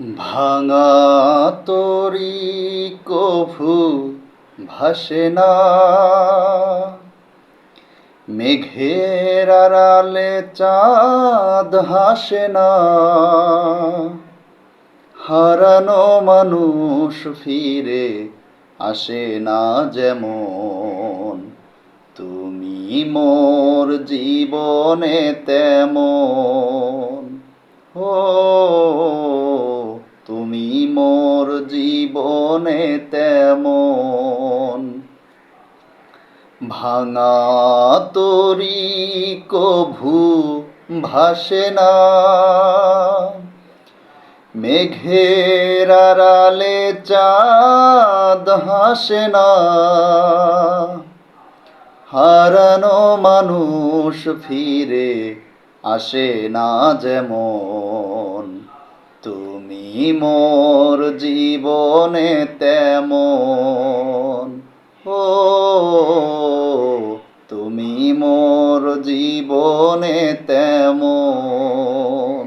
ভাঙা তরি কভু ভাসে না। মেঘের আড়ালে চাঁদ হাসে না। হারানো মানুষ ফিরে আসে না যেমন। তুমি মোর জীবনে তেমন। ভাঙা তরি কভু ভাসে না। মেঘের আড়ালে চাঁদ হাসে না। হারানো মানুষ ফিরে আসে না যেমন। তুমি মোর জীবনে তেমন। জীবনে তেমন।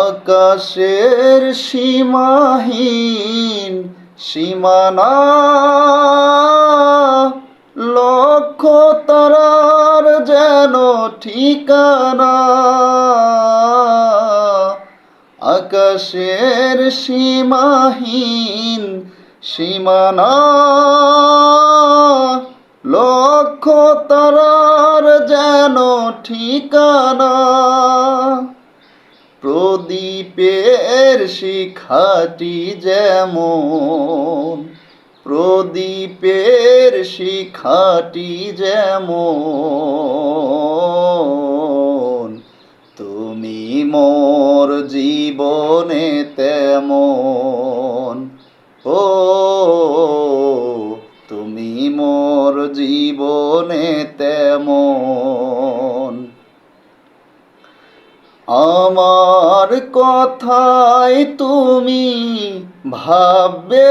আকাশের সীমাহীন সীমানা লক্ষ তারার যেন ঠিকানা। আকাশের সীমাহীন সীমানা লক্ষ তারার যেন ঠিকানা? প্রদীপের শিখাটি যেমন, প্রদীপের শিখাটি যেমন, তুমি মোর জীবনে তেমন। ও, তুমি মোর জীবনে তেমন। কথাই তুমি ভাববে।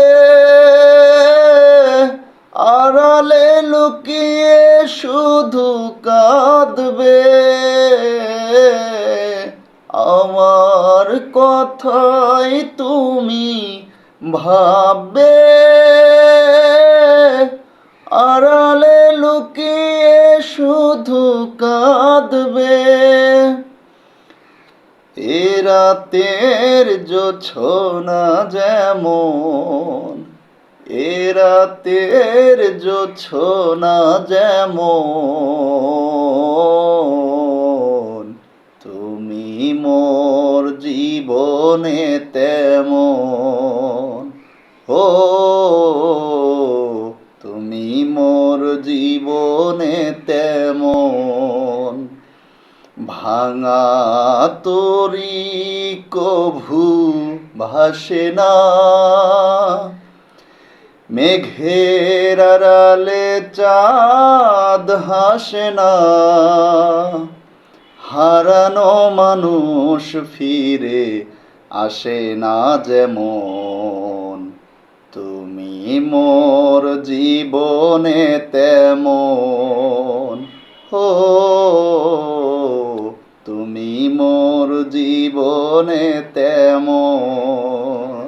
আড়ালে লুকিয়ে শুধু কাঁদবে। আমার কথাই তুমি ভাববে। আড়ালে লুকিয়ে শুধু কাঁদবে। এ রাতের জোছনা যেমন, এ রাতের জোছনা যেমন, তুমি মোর জীবনে তেমন। ও, তুমি মোর জীবনে তেমন। ভাঙা তরি কভু ভাসে না। মেঘের আড়ালে চাঁদ হাসে না। হারানো মানুষ ফিরে আসে না যেমন। তুমি মোর জীবনে তেমন। ও মোর জীবনে তেমন